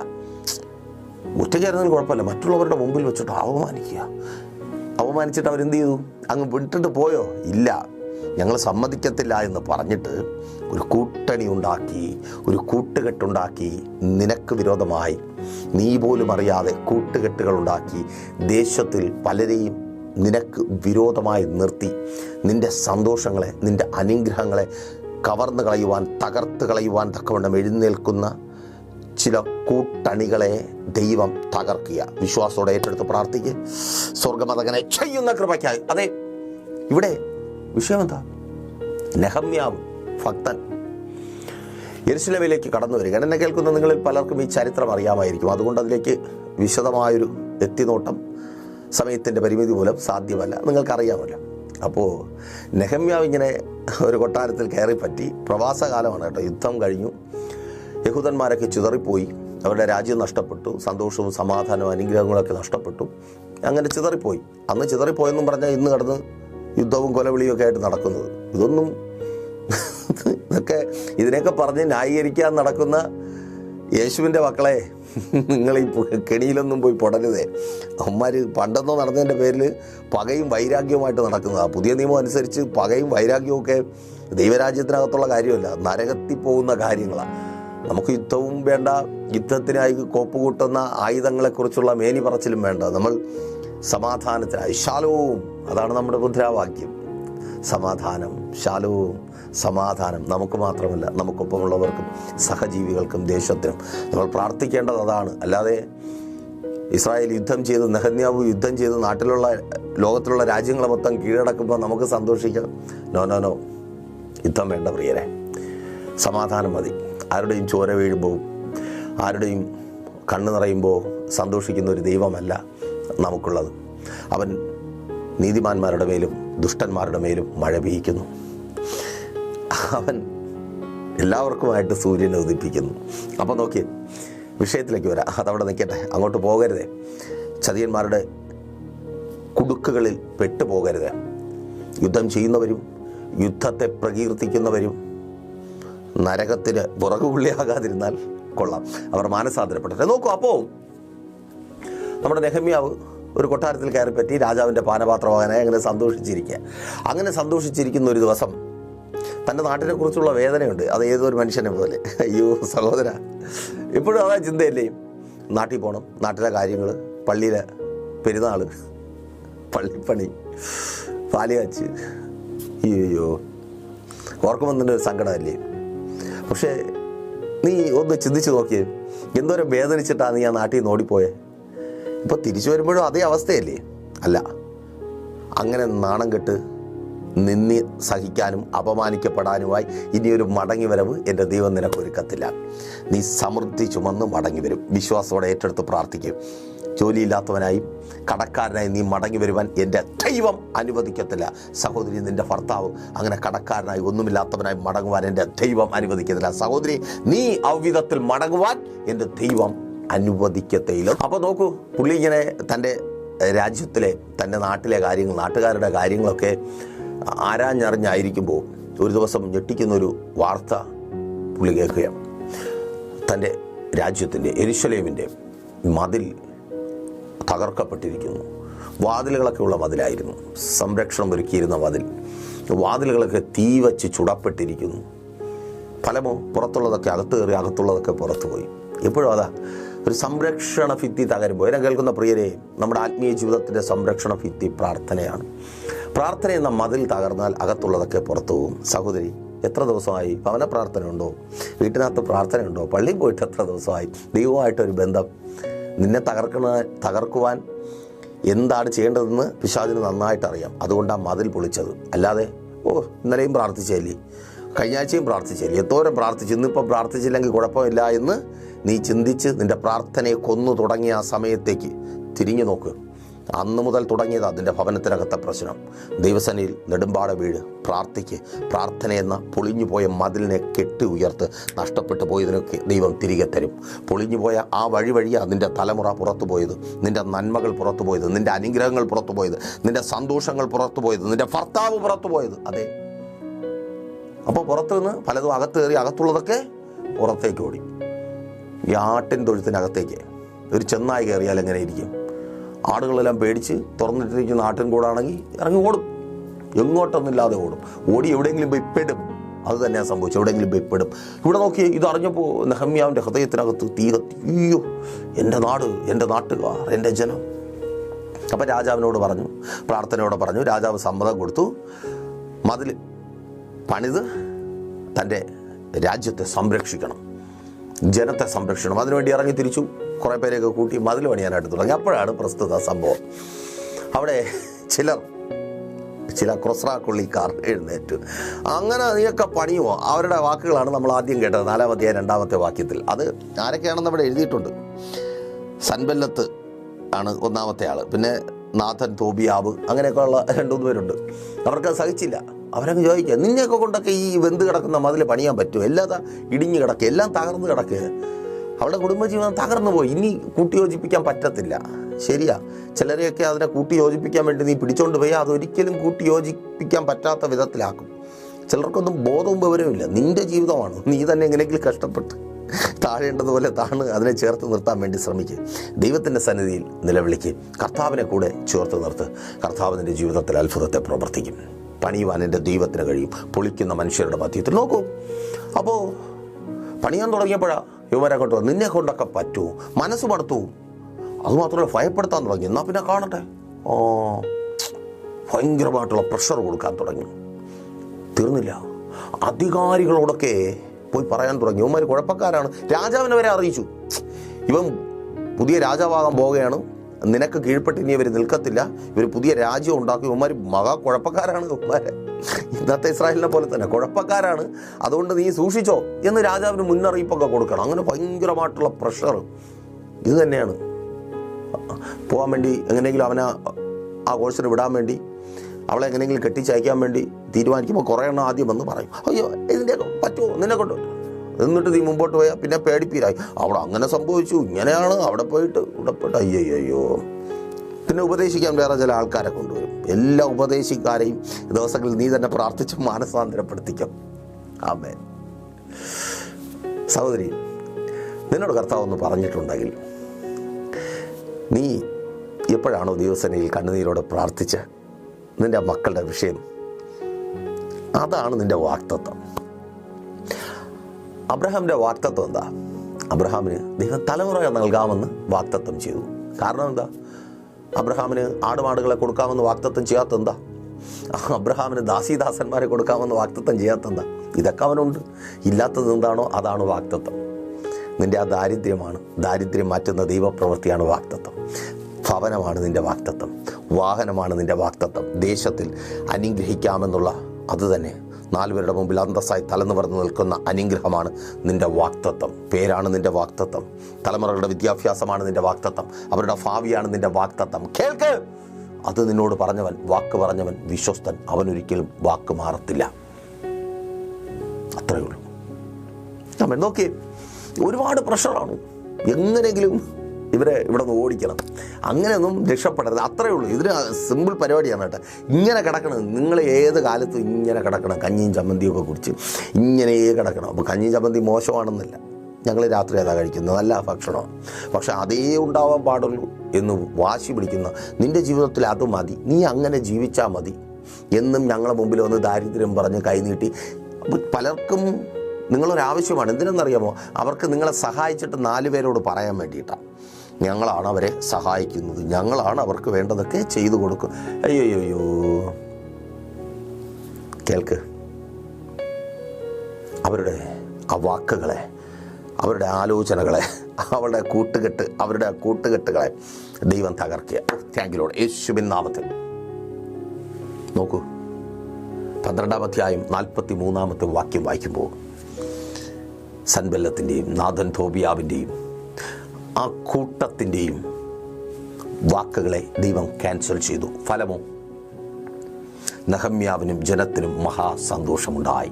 ഒറ്റയ്ക്കായിരുന്നാലും കുഴപ്പമില്ല. മറ്റുള്ളവരുടെ മുമ്പിൽ വെച്ചിട്ട് അപമാനിക്കുക. അപമാനിച്ചിട്ട് അവരെന്ത് ചെയ്തു? അങ്ങ് വിട്ടിട്ട് പോയോ? ഇല്ല. ഞങ്ങൾ സമ്മതിക്കത്തില്ല എന്ന് പറഞ്ഞിട്ട് ഒരു കൂട്ടണി ഉണ്ടാക്കി ഒരു കൂട്ടുകെട്ടുണ്ടാക്കി നിനക്ക് വിരോധമായി. നീ പോലും അറിയാതെ കൂട്ടുകെട്ടുകൾ ഉണ്ടാക്കി ദേശത്തിൽ പലരെയും നിനക്ക് വിരോധമായി നിർത്തി. നിന്റെ സന്തോഷങ്ങളെ നിന്റെ അനുഗ്രഹങ്ങളെ കവർന്നു കളയുവാൻ തകർത്ത് കളയുവാൻ തക്കവണ്ണം എഴുന്നേൽക്കുന്ന ചില കൂട്ടണികളെ ദൈവം തകർക്കുക. വിശ്വാസത്തോടെ ഏറ്റെടുത്ത് പ്രാർത്ഥിക്കുക. സ്വർഗമതകനെ ചെയ്യുന്ന കൃപയ്ക്കായി. അതെ ഇവിടെ വിഷയം എന്താ നെഹമ്യാവ് ഭക്തൻ. യെരുസലേമിലേക്ക് കടന്നു വരിക. എന്നെ കേൾക്കുന്ന നിങ്ങളിൽ പലർക്കും ഈ ചരിത്രം അറിയാമായിരിക്കും. അതുകൊണ്ട് അതിലേക്ക് വിശദമായൊരു എത്തിനോട്ടം സമയത്തിന്റെ പരിമിതി മൂലം സാധ്യമല്ല. നിങ്ങൾക്കറിയാമല്ലോ. അപ്പോൾ നെഹമ്യാവ് ഇങ്ങനെ ഒരു കൊട്ടാരത്തിൽ കയറി പറ്റി പ്രവാസകാലമാണ് കേട്ടോ. യുദ്ധം കഴിഞ്ഞു. യഹൂദന്മാരൊക്കെ ചിതറിപ്പോയി. അവരുടെ രാജ്യം നഷ്ടപ്പെട്ടു. സന്തോഷവും സമാധാനവും അനുഗ്രഹങ്ങളൊക്കെ നഷ്ടപ്പെട്ടു. അങ്ങനെ ചിതറിപ്പോയി. അന്ന് ചിതറിപ്പോയെന്നും പറഞ്ഞാൽ ഇന്ന് കടന്ന് യുദ്ധവും കൊലവിളിയും ഒക്കെ ആയിട്ട് നടക്കുന്നത്. ഇതൊന്നും ഇതൊക്കെ ഇതിനെയൊക്കെ പറഞ്ഞ് ന്യായീകരിക്കാൻ നടക്കുന്ന യേശുവിന്റെ മക്കളെ നിങ്ങൾ ഈ കെണിയിലൊന്നും പോയി പൊടരുതേ. അവന്മാർ പണ്ടെന്നോ നടന്നതിന്റെ പേരിൽ പകയും വൈരാഗ്യവുമായിട്ട് നടക്കുന്നതാണ് പുതിയ നിയമം അനുസരിച്ച് പകയും വൈരാഗ്യവും ഒക്കെ ദൈവരാജ്യത്തിനകത്തുള്ള കാര്യമല്ല നരകത്തിൽ പോകുന്ന കാര്യങ്ങളാണ് നമുക്ക് യുദ്ധവും വേണ്ട. യുദ്ധത്തിനായി കോപ്പ് കൂട്ടുന്ന ആയുധങ്ങളെക്കുറിച്ചുള്ള മേനി പറച്ചിലും വേണ്ട. നമ്മൾ സമാധാനത്തിനായി ശാലവും. അതാണ് നമ്മുടെ മുദ്രാവാക്യം. സമാധാനം ശാലവും സമാധാനം. നമുക്ക് മാത്രമല്ല നമുക്കൊപ്പമുള്ളവർക്കും സഹജീവികൾക്കും ദേശത്തിനും നമ്മൾ പ്രാർത്ഥിക്കേണ്ടത് അതാണ്. അല്ലാതെ ഇസ്രായേൽ യുദ്ധം ചെയ്ത് നെഹന്യാവ് യുദ്ധം ചെയ്ത് നാട്ടിലുള്ള ലോകത്തിലുള്ള രാജ്യങ്ങളെ മൊത്തം കീഴടക്കുമ്പോൾ നമുക്ക് സന്തോഷിക്കാം. നോ നോ നോ യുദ്ധം വേണ്ട പ്രിയരെ. സമാധാനം മതി. ആരുടെയും ചോര വീഴുമ്പോൾ ആരുടെയും കണ്ണു നിറയുമ്പോൾ സന്തോഷിക്കുന്ന ഒരു ദൈവമല്ല നമുക്കുള്ളത്. അവൻ നീതിമാന്മാരുടെ മേലും ദുഷ്ടന്മാരുടെ മേലും മഴ പെയ്യിക്കുന്നു. അവൻ എല്ലാവർക്കുമായിട്ട് സൂര്യനെ ഉദിപ്പിക്കുന്നു. അപ്പോൾ നോക്കിയേ വിഷയത്തിലേക്ക് വരാം. അതവിടെ നിൽക്കട്ടെ. അങ്ങോട്ട് പോകരുതേ. ചതിയന്മാരുടെ കുടുക്കുകളിൽ പെട്ടുപോകരുത്. യുദ്ധം ചെയ്യുന്നവരും യുദ്ധത്തെ പ്രകീർത്തിക്കുന്നവരും നരകത്തിന് പുറകുപുള്ളിയാകാതിരുന്നാൽ കൊള്ളാം. അവർ മാനസാന്തരപ്പെട്ടെ നോക്കൂ അപ്പോൾ നമ്മുടെ നെഹമ്യാവ് ഒരു കൊട്ടാരത്തിൽ കയറി പറ്റി രാജാവിന്റെ പാനപാത്രവാഹനായി അങ്ങനെ സന്തോഷിച്ചിരിക്കുക. അങ്ങനെ സന്തോഷിച്ചിരിക്കുന്ന ഒരു ദിവസം തന്റെ നാട്ടിനെ കുറിച്ചുള്ള വേദനയുണ്ട്. അത് ഏതൊരു മനുഷ്യനെ പോലെ. അയ്യോ സഹോദര ഇപ്പോഴും അതാ ചിന്തയല്ലേ? നാട്ടിൽ പോകണം നാട്ടിലെ കാര്യങ്ങൾ പള്ളിയിലെ പെരുന്നാൾ പള്ളിപ്പണി പാലിയാച്ച് അയ്യോ ഓർക്കുമ്പോൾ ഒരു സങ്കടമല്ലേ? പക്ഷേ നീ ഒന്ന് ചിന്തിച്ചു നോക്കിയേ എന്തോരം വേദനിച്ചിട്ടാണ് നീ ആ നാട്ടിൽ നിന്ന് ഓടിപ്പോയേ? ഇപ്പോൾ തിരിച്ചു വരുമ്പോഴും അതേ അവസ്ഥയല്ലേ? അല്ല അങ്ങനെ നാണം കെട്ട് നിന്നി സഹിക്കാനും അപമാനിക്കപ്പെടാനുമായി ഇനിയൊരു മടങ്ങി വരവ് എന്റെ ദൈവം നിനക്ക് ഒരുക്കത്തില്ല നീ സമൃദ്ധി ചുമന്ന് മടങ്ങി വരും. വിശ്വാസത്തോടെ ഏറ്റെടുത്ത് പ്രാർത്ഥിക്കും. ജോലിയില്ലാത്തവനായും കടക്കാരനായി നീ മടങ്ങി വരുവാൻ എന്റെ ദൈവം അനുവദിക്കത്തില്ല. സഹോദരി നിന്റെ ഭർത്താവ് അങ്ങനെ കടക്കാരനായി ഒന്നുമില്ലാത്തവനായി മടങ്ങുവാൻ എന്റെ ദൈവം അനുവദിക്കത്തില്ല. സഹോദരി നീ അവിധത്തിൽ മടങ്ങുവാൻ എന്റെ ദൈവം അനുവദിക്കത്തേയില്ല അപ്പോൾ നോക്കൂ പുള്ളി ഇങ്ങനെ തന്റെ രാജ്യത്തിലെ തന്റെ നാട്ടിലെ കാര്യങ്ങൾ നാട്ടുകാരുടെ കാര്യങ്ങളൊക്കെ ആരാഞ്ഞറിഞ്ഞായിരിക്കുമ്പോൾ ഒരു ദിവസം ഞെട്ടിക്കുന്നൊരു വാർത്ത പുള്ളി കേൾക്കുകയാണ്. തന്റെ രാജ്യത്തിന്റെ എരിശ്വലേമിന്റെ മതിൽ തകർക്കപ്പെട്ടിരിക്കുന്നു. വാതിലുകളൊക്കെ ഉള്ള മതിലായിരുന്നു. സംരക്ഷണം ഒരുക്കിയിരുന്ന മതിൽ. വാതിലുകളൊക്കെ തീ വച്ച് ചുടപ്പെട്ടിരിക്കുന്നു. ഫലമോ? പുറത്തുള്ളതൊക്കെ അകത്ത് കയറി അകത്തുള്ളതൊക്കെ പുറത്തു പോയി എപ്പോഴും അതാ ഒരു സംരക്ഷണ ഭിത്തി തകരുമ്പോൾ. എന്നെ കേൾക്കുന്ന പ്രിയരെ നമ്മുടെ ആത്മീയ ജീവിതത്തിന്റെ സംരക്ഷണ ഭിത്തി പ്രാർത്ഥനയാണ്. പ്രാർത്ഥന എന്ന മതിൽ തകർന്നാൽ അകത്തുള്ളതൊക്കെ പുറത്തു പോകും സഹോദരി എത്ര ദിവസമായി ഭവന പ്രാർത്ഥന ഉണ്ടോ വീട്ടിനകത്ത് പ്രാർത്ഥനയുണ്ടോ? പള്ളിയിൽ പോയിട്ട് എത്ര ദിവസമായി? ദൈവമായിട്ടൊരു ബന്ധം നിന്നെ തകർക്കണ തകർക്കുവാൻ എന്താണ് ചെയ്യേണ്ടതെന്ന് പിശാചിന് നന്നായിട്ട് അറിയാം അതുകൊണ്ടാണ് മതിൽ പൊളിച്ചത്. അല്ലാതെ ഓ ഇന്നലെയും പ്രാർത്ഥിച്ചല്ലേ കഴിഞ്ഞ ആഴ്ചയും പ്രാർത്ഥിച്ചല്ലേ എത്തോരം പ്രാർത്ഥിച്ചു. ഇന്നിപ്പോൾ പ്രാർത്ഥിച്ചില്ലെങ്കിൽ കുഴപ്പമില്ല എന്ന് നീ ചിന്തിച്ച് നിന്റെ പ്രാർത്ഥനയെ കൊന്നു തുടങ്ങിയ ആ സമയത്തേക്ക് തിരിഞ്ഞു നോക്ക്. അന്ന് മുതൽ തുടങ്ങിയത് അതിന്റെ ഭവനത്തിനകത്തെ പ്രശ്നം. ദൈവസനയിൽ നെടുമ്പാട വീട് പ്രാർത്ഥിക്ക്. പ്രാർത്ഥന എന്ന പൊളിഞ്ഞു പോയ മതിലിനെ കെട്ടി ഉയർത്ത് നഷ്ടപ്പെട്ടു പോയതിനൊക്കെ ദൈവം തിരികെ തരും. പൊളിഞ്ഞു പോയ ആ വഴി വഴി അതിന്റെ തലമുറ പുറത്തു പോയത്. നിന്റെ നന്മകൾ പുറത്തു പോയത്. നിന്റെ അനുഗ്രഹങ്ങൾ പുറത്തു പോയത്. നിന്റെ സന്തോഷങ്ങൾ പുറത്തു പോയത്. നിന്റെ ഭർത്താവ് പുറത്തു പോയത്. അതെ. അപ്പോൾ പുറത്തു നിന്ന് പലതും അകത്ത് കയറി അകത്തുള്ളതൊക്കെ പുറത്തേക്ക് ഓടി. ഈ ആട്ടിൻ തൊഴുത്തിനകത്തേക്ക്. ഒരു ചെന്നായി കയറിയാൽ എങ്ങനെ ഇരിക്കും? ആടുകളെല്ലാം പേടിച്ച് തുറന്നിട്ടിരിക്കുന്ന ആട്ടിൻ കൂടാണെങ്കിൽ ഇറങ്ങി ഓടും. എങ്ങോട്ടൊന്നുമില്ലാതെ ഓടും. ഓടി എവിടെയെങ്കിലും പോയി പെടും. അത് തന്നെയാണ് സംഭവിച്ചത്. എവിടെയെങ്കിലും പെടും. ഇവിടെ നോക്കി ഇതറിഞ്ഞപ്പോൾ നെഹമ്യാവിന്റെ ഹൃദയത്തിനകത്ത് തീ അയ്യോ എന്റെ നാട് എന്റെ നാട്ടുകാർ എന്റെ ജനം. അപ്പം രാജാവിനോട് പറഞ്ഞു പ്രാർത്ഥനയോട് പറഞ്ഞു. രാജാവ് സമ്മതം കൊടുത്തു. മതിൽ പണിത് തന്റെ രാജ്യത്തെ സംരക്ഷിക്കണം. ജനത്തെ സംരക്ഷണം അതിനുവേണ്ടി ഇറങ്ങി തിരിച്ചു കുറേ പേരെയൊക്കെ കൂട്ടി മതിൽ പണിയാനായിട്ട് തുടങ്ങി. അപ്പോഴാണ് പ്രസ്തുത സംഭവം. അവിടെ ചിലർ ചില ക്രൊസ്രാക്കുള്ളിക്കാർ എഴുന്നേറ്റു. അങ്ങനെ നീയൊക്കെ പണിയുമോ അവരുടെ വാക്കുകളാണ് നമ്മൾ ആദ്യം കേട്ടത് നാലാമത്തെ രണ്ടാമത്തെ വാക്യത്തിൽ. അത് ആരൊക്കെയാണെന്ന് അവിടെ എഴുതിയിട്ടുണ്ട്. സൻബല്ലത്ത് ആണ് ഒന്നാമത്തെ ആൾ പിന്നെ നാഥൻ തോബിയാവ് അങ്ങനെയൊക്കെ ഉള്ള രണ്ടു മൂന്ന് പേരുണ്ട്. അവർക്ക് സഹിച്ചില്ല. അവരങ്ങ് ചോദിക്കുക നിന്നെയൊക്കെ കൊണ്ടൊക്കെ ഈ വെന്ത് കിടക്കുന്ന മതിൽ പണിയാൻ പറ്റുമോ? എല്ലാം ഇടിഞ്ഞു കിടക്കുക എല്ലാം തകർന്ന് കിടക്കുക അവളുടെ കുടുംബജീവിതം തകർന്നു പോയി. ഇനി കൂട്ടിയോജിപ്പിക്കാൻ പറ്റത്തില്ല. ശരിയാ. ചിലരെയൊക്കെ അതിനെ കൂട്ടി യോജിപ്പിക്കാൻ വേണ്ടി നീ പിടിച്ചോണ്ട് പോയി അതൊരിക്കലും കൂട്ടി യോജിപ്പിക്കാൻ പറ്റാത്ത വിധത്തിലാക്കും. ചിലർക്കൊന്നും ബോധവും വിവരവും ഇല്ല. നിന്റെ ജീവിതമാണ്. നീ തന്നെ എങ്ങനെയെങ്കിലും കഷ്ടപ്പെട്ട് താഴേണ്ടതുപോലെ താണ് അതിനെ ചേർത്ത് നിർത്താൻ വേണ്ടി ശ്രമിക്കുക ദൈവത്തിന്റെ സന്നിധിയിൽ നിലവിളിക്ക്. കർത്താവിനെ കൂടെ ചേർത്ത് നിർത്ത്. കർത്താവ് നിന്റെ ജീവിതത്തിൽ അത്ഭുതത്തെ പ്രവർത്തിക്കും. പണിയുവാൻ എന്റെ ദൈവത്തിന് കഴിയും. പൊളിക്കുന്ന മനുഷ്യരുടെ മധ്യത്തിൽ. നോക്കൂ. അപ്പോൾ പണിയാൻ തുടങ്ങിയപ്പോഴാണ് യുവരെ കൊണ്ട്. നിന്നെ കൊണ്ടൊക്കെ പറ്റൂ. മനസ്സ് മടുത്തു. അതുമാത്രമല്ല ഭയപ്പെടുത്താൻ തുടങ്ങി. എന്നാൽ പിന്നെ കാണട്ടെ. ഓ ഭയങ്കരമായിട്ടുള്ള പ്രഷർ കൊടുക്കാൻ തുടങ്ങി. തീർന്നില്ല. അധികാരികളോടൊക്കെ പോയി പറയാൻ തുടങ്ങി. ഇവന്മാർ കുഴപ്പക്കാരാണ്. രാജാവിനെ വരെ അറിയിച്ചു. ഇവൻ പുതിയ രാജാവാകാൻ പോവുകയാണ്. നിനക്ക് കീഴ്പ്പെട്ട് ഇനി ഇവർ നിൽക്കത്തില്ല. ഇവർ പുതിയ രാജ്യം ഉണ്ടാക്കും. ഇവന്മാർ മഹാ കുഴപ്പക്കാരാണ് ഇവന്മാരെ. ഇന്നത്തെ ഇസ്രായേലിനെ പോലെ തന്നെ കുഴപ്പക്കാരാണ്. അതുകൊണ്ട് നീ സൂക്ഷിച്ചോ എന്ന് രാജാവിന് മുന്നറിയിപ്പൊക്കെ കൊടുക്കണം. അങ്ങനെ ഭയങ്കരമായിട്ടുള്ള പ്രഷർ ഇത് തന്നെയാണ്. പോകാൻ വേണ്ടി എങ്ങനെയെങ്കിലും അവനെ ആ കോഴ്സിന് വിടാൻ വേണ്ടി അവളെ എങ്ങനെയെങ്കിലും കെട്ടിച്ചയക്കാൻ വേണ്ടി തീരുമാനിക്കുമ്പോൾ കുറേ എണ്ണം ആദ്യം വന്ന് പറയും. അയ്യോ ഇതിന്റെ പറ്റുമോ? നിന്നെ കൊണ്ട് എന്നിട്ട് നീ മുമ്പോട്ട് പോയാൽ പിന്നെ പേടിപ്പീരായി. അവിടെ അങ്ങനെ സംഭവിച്ചു ഇങ്ങനെയാണ് അവിടെ പോയിട്ട് ഇവിടെ പോയിട്ട്. അയ്യോ അയ്യോ പിന്നെ ഉപദേശിക്കാൻ വേറെ ചില ആൾക്കാരെ കൊണ്ടുവരും. എല്ലാ ഉപദേശിക്കാരെയും ദിവസങ്ങളിൽ നീ തന്നെ പ്രാർത്ഥിച്ച് മാനസാന്തരപ്പെടുത്തിക്കും. ആമേ സഹോദരി നിന്നോട് കർത്താവ് ഒന്ന് പറഞ്ഞിട്ടുണ്ടെങ്കിൽ നീ എപ്പോഴാണോ ദിവസനയിൽ കണ്ണുനീരോടെ പ്രാർത്ഥിച്ച് നിന്റെ മക്കളുടെ വിഷയം? അതാണ് നിന്റെ വാക്തത്വം. അബ്രഹാമിന്റെ വാക്തത്വം എന്താ? അബ്രഹാമിന് ദൈവം തലമുറ നൽകാമെന്ന് വാക്തത്വം ചെയ്തു. കാരണം എന്താ? അബ്രഹാമിന് ആടുമാടുകളെ കൊടുക്കാമെന്ന് വാക്തത്വം ചെയ്യാത്ത എന്താ? അബ്രഹാമിന് ദാസീദാസന്മാരെ കൊടുക്കാമെന്ന് വാക്തത്വം ചെയ്യാത്ത എന്താ? ഇതൊക്കെ അവനുണ്ട്. ഇല്ലാത്തത് എന്താണോ അതാണ് വാക്തത്വം. നിന്റെ ആ ദാരിദ്ര്യമാണ്. ദാരിദ്ര്യം മാറ്റുന്ന ദൈവപ്രവൃത്തിയാണ് വാക്തത്വം. ഭവനമാണ് നിന്റെ വാക്തത്വം. വാഹനമാണ് നിന്റെ വാക്തത്വം. ദേശത്തിൽ അനുഗ്രഹിക്കാമെന്നുള്ള അത് തന്നെ. നാലുപേരുടെ മുമ്പിൽ അന്തസ്സായി തലനിവർന്ന് നിൽക്കുന്ന അനുഗ്രഹമാണ് നിന്റെ വാക്തത്വം. പേരാണ് നിന്റെ വാക്തത്വം. തലമുറകളുടെ വിദ്യാഭ്യാസമാണ് നിന്റെ വാക്തത്വം. അവരുടെ ഭാവിയാണ് നിന്റെ വാക്തത്വം. കേൾക്ക്! അത് നിന്നോട് പറഞ്ഞവൻ വാക്ക് പറഞ്ഞവൻ വിശ്വസ്തൻ. അവനൊരിക്കലും വാക്ക് മാറത്തില്ല. അത്രയേ ഉള്ളൂ. നമ്മൾ നോക്കി ഒരുപാട് പ്രഷറാണ് എങ്ങനെയെങ്കിലും ഇവരെ ഇവിടെ നിന്ന് ഓടിക്കണം. അങ്ങനെയൊന്നും രക്ഷപ്പെടരുത്. അത്രയേ ഉള്ളൂ. ഇതിന് സിമ്പിൾ പരിപാടിയാണ് കേട്ടോ. ഇങ്ങനെ കിടക്കണം. നിങ്ങൾ ഏത് കാലത്തും ഇങ്ങനെ കിടക്കണം. കഞ്ഞിയും ചമ്മന്തിയും ഒക്കെ കുടിച്ച് ഇങ്ങനെ കിടക്കണം. അപ്പോൾ കഞ്ഞിയും ചമ്മന്തി മോശമാണെന്നില്ല. ഞങ്ങൾ രാത്രി അതാ കഴിക്കുന്നത്. നല്ല ഭക്ഷണമാണ്. പക്ഷെ അതേ ഉണ്ടാവാൻ പാടുള്ളൂ എന്ന് വാശി പിടിക്കുന്ന നിന്റെ ജീവിതത്തിൽ അത് മതി. നീ അങ്ങനെ ജീവിച്ചാൽ മതി. എന്നും ഞങ്ങളെ മുമ്പിൽ വന്ന് ദാരിദ്ര്യം പറഞ്ഞ് കൈനീട്ടി പലർക്കും നിങ്ങളൊരാവശ്യമാണ്. എന്തിനെന്നറിയാമോ? അവർക്ക് നിങ്ങളെ സഹായിച്ചിട്ട് നാല് പേരോട് പറയാൻ വേണ്ടിയിട്ടാണ് ഞങ്ങളാണ് അവരെ സഹായിക്കുന്നത്. ഞങ്ങളാണ് അവർക്ക് വേണ്ടതൊക്കെ ചെയ്തു കൊടുക്കും. അയ്യോ അയ്യോ കേൾക്ക്. അവരുടെ ആ വാക്കുകളെ അവരുടെ ആലോചനകളെ അവരുടെ കൂട്ടുകെട്ട് അവരുടെ ആ കൂട്ടുകെട്ടുകളെ ദൈവം തകർക്കുക. താങ്ക് യു ലോഡ് യേശുവിൻ നാമത്തിൽ. നോക്കൂ. പന്ത്രണ്ടാം അധ്യായം നാൽപ്പത്തി മൂന്നാമത്തെ വാക്യം വായിക്കുമ്പോൾ സൻബല്ലത്തിന്റെയും നാഥൻ തോബിയാവിന്റെയും ആ കൂട്ടത്തിന്റെയും വാക്കുകളെ ദൈവം ക്യാൻസൽ ചെയ്തു. ഫലമോ? നഹമ്യാവിനും ജനത്തിനും മഹാസന്തോഷമുണ്ടായി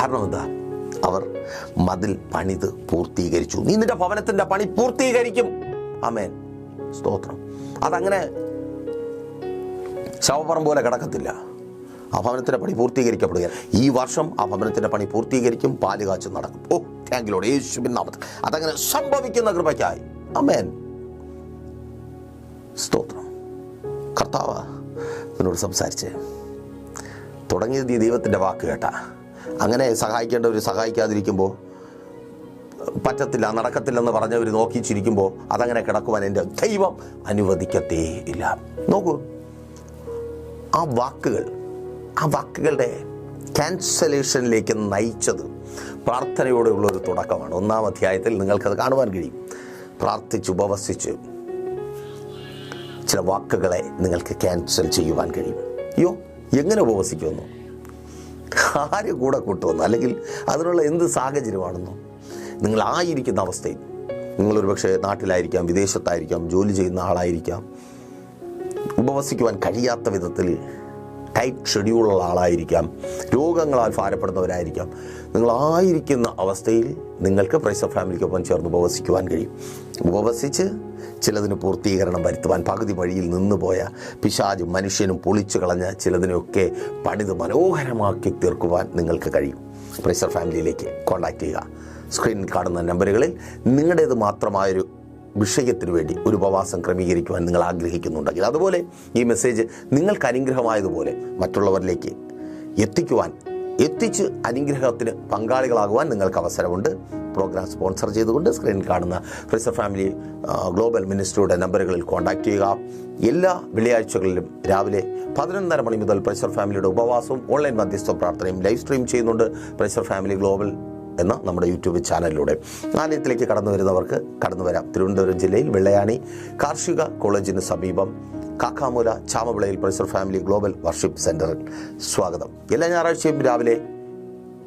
കാരണം എന്താ? അവർ മതിൽ പണിത് പൂർത്തീകരിച്ചു. നീ നിന്റെ ഭവനത്തിന്റെ പണി പൂർത്തീകരിക്കും. അമേൻ സ്തോത്രം. അതങ്ങനെ ശവപ്പറം പോലെ കിടക്കത്തില്ല. ആ ഭവനത്തിന്റെ പണി പൂർത്തീകരിക്കപ്പെടുക ഈ വർഷം ആ ഭവനത്തിന്റെ പണി പൂർത്തീകരിക്കും പാലുകാച്ചും നടക്കും. ഓ താങ്കിലോട് യേശുവിൻ നാമത്തിൽ. അതങ്ങനെ സംഭവിക്കുന്ന കൃപയ്ക്കായി. അമേൻ സ്തോത്രം. കർത്താവ് എന്നോട് സംസാരിച്ച് തുടങ്ങിയത് ഈ ദൈവത്തിന്റെ വാക്ക് കേട്ടാ. അങ്ങനെ സഹായിക്കേണ്ടവർ സഹായിക്കാതിരിക്കുമ്പോൾ പറ്റത്തില്ല നടക്കത്തില്ലെന്ന് പറഞ്ഞവർ നോക്കി ചിരിക്കുമ്പോൾ അതങ്ങനെ കിടക്കുവാൻ എന്റെ ദൈവം അനുവദിക്കത്തേ ഇല്ല. നോക്കൂ ആ വാക്കുകൾ ആ വാക്കുകളുടെ ക്യാൻസലേഷനിലേക്ക് നയിച്ചത് പ്രാർത്ഥനയോടെയുള്ള ഒരു തുടക്കമാണ്. ഒന്നാം അധ്യായത്തിൽ നിങ്ങൾക്കത് കാണുവാൻ കഴിയും. പ്രാർത്ഥിച്ച് ഉപവസിച്ച് ചില വാക്കുകളെ നിങ്ങൾക്ക് ക്യാൻസൽ ചെയ്യുവാൻ കഴിയും. അയ്യോ എങ്ങനെ ഉപവസിക്കുമെന്നോ? ആര് കൂടെ കൂട്ടുമെന്നോ? അല്ലെങ്കിൽ അതിനുള്ള എന്ത് സാഹചര്യമാണെന്നോ? നിങ്ങൾ ആയിരിക്കുന്ന അവസ്ഥയിൽ നിങ്ങളൊരു പക്ഷേ നാട്ടിലായിരിക്കാം വിദേശത്തായിരിക്കാം ജോലി ചെയ്യുന്ന ആളായിരിക്കാം ഉപവസിക്കുവാൻ കഴിയാത്ത വിധത്തിൽ ടൈറ്റ് ഷെഡ്യൂളുള്ള ആളായിരിക്കാം. രോഗങ്ങളാൽ ഭാരപ്പെടുന്നവരായിരിക്കാം. നിങ്ങളായിരിക്കുന്ന അവസ്ഥയിൽ നിങ്ങൾക്ക് പ്രൈസ് ഓഫ് ഫാമിലിക്കൊപ്പം ചേർന്ന് ഉപവസിക്കുവാൻ കഴിയും. ഉപവസിച്ച് ചിലതിന് പൂർത്തീകരണം വരുത്തുവാൻ പകുതി വഴിയിൽ നിന്ന് പോയ പിശാജും മനുഷ്യനും പൊളിച്ചു കളഞ്ഞ ചിലതിനൊക്കെ പണിത് മനോഹരമാക്കി തീർക്കുവാൻ നിങ്ങൾക്ക് കഴിയും. പ്രൈസർ ഫാമിലിയിലേക്ക് കോൺടാക്റ്റ് ചെയ്യുക. സ്ക്രീനിൽ കാണുന്ന നമ്പറുകളിൽ നിങ്ങളുടേത് മാത്രമായൊരു വിഷയത്തിന് വേണ്ടി ഒരു ഉപവാസം ക്രമീകരിക്കുവാൻ നിങ്ങൾ ആഗ്രഹിക്കുന്നുണ്ടെങ്കിൽ അതുപോലെ ഈ മെസ്സേജ് നിങ്ങൾക്ക് അനുഗ്രഹമായതുപോലെ മറ്റുള്ളവരിലേക്ക് എത്തിക്കുവാൻ എത്തിച്ച് അനുഗ്രഹത്തിന് പങ്കാളികളാകുവാൻ നിങ്ങൾക്ക് അവസരമുണ്ട്. പ്രോഗ്രാം സ്പോൺസർ ചെയ്തുകൊണ്ട് സ്ക്രീനിൽ കാണുന്ന ഫ്രിസർ ഫാമിലി ഗ്ലോബൽ മിനിസ്റ്ററിയുടെ നമ്പറുകളിൽ കോൺടാക്റ്റ് ചെയ്യുക. എല്ലാ വെള്ളിയാഴ്ചകളിലും രാവിലെ പതിനൊന്നര മണി മുതൽ പ്രഷർ ഫാമിലിയുടെ ഉപവാസവും ഓൺലൈൻ മധ്യസ്ഥ പ്രാർത്ഥനയും ലൈവ് സ്ട്രീം ചെയ്യുന്നുണ്ട്. പ്രഷർ ഫാമിലി ഗ്ലോബൽ എന്ന നമ്മുടെ യൂട്യൂബ് ചാനലിലൂടെ. ആലയത്തിലേക്ക് കടന്നു വരുന്നവർക്ക് കടന്നു വരാം. തിരുവനന്തപുരം ജില്ലയിൽ വെള്ളയാണി കാർഷിക കോളേജിന് സമീപം കാക്കാമൂല ചാമവിളയിൽ പ്രൊഫസർ ഫാമിലി ഗ്ലോബൽ വർഷിപ്പ് സെന്ററിൽ. സ്വാഗതം. എല്ലാ ഞായറാഴ്ചയും രാവിലെ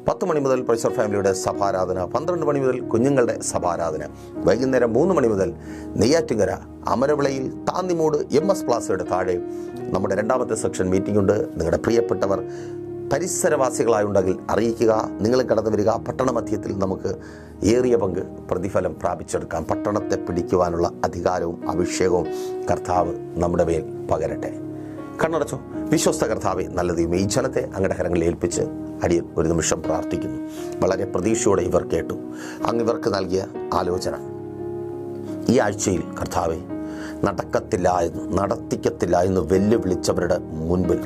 പത്ത് മണി മുതൽ പ്രൊഫസർ ഫാമിലിയുടെ സഭാരാധന പന്ത്രണ്ട് മണി മുതൽ കുഞ്ഞുങ്ങളുടെ സഭാരാധന വൈകുന്നേരം മൂന്ന് മണി മുതൽ നെയ്യാറ്റിങ്കര അമരവിളയിൽ താന്നിമൂട് എം എസ് പ്ലാസയുടെ താഴെ നമ്മുടെ രണ്ടാമത്തെ സെക്ഷൻ മീറ്റിംഗ് ഉണ്ട്. നിങ്ങളുടെ പ്രിയപ്പെട്ടവർ പരിസരവാസികളായുണ്ടെങ്കിൽ അറിയിക്കുക. നിങ്ങളും കടന്നു വരിക. പട്ടണ മധ്യത്തിൽ നമുക്ക് ഏറിയ പങ്ക് പ്രതിഫലം പ്രാപിച്ചെടുക്കാം. പട്ടണത്തെ പിടിക്കുവാനുള്ള അധികാരവും അഭിഷേകവും കർത്താവ് നമ്മുടെ മേൽ പകരട്ടെ. കണ്ണടച്ചോ. വിശ്വസ്ത കർത്താവെ നല്ല ദൈവം ഈ ജനത്തെ അങ്ങയുടെ കരങ്ങളിൽ ഏൽപ്പിച്ച് അടിയൻ ഒരു നിമിഷം പ്രാർത്ഥിക്കുന്നു. വളരെ പ്രതീക്ഷയോടെ ഇവർ കേട്ടു. അങ്ങ് ഇവർക്ക് നൽകിയ ആലോചന. ഈ ആഴ്ചയിൽ കർത്താവെ നടക്കത്തില്ല എന്ന് നടത്തിക്കത്തില്ല എന്ന് വെല്ലുവിളിച്ചവരുടെ മുൻപിൽ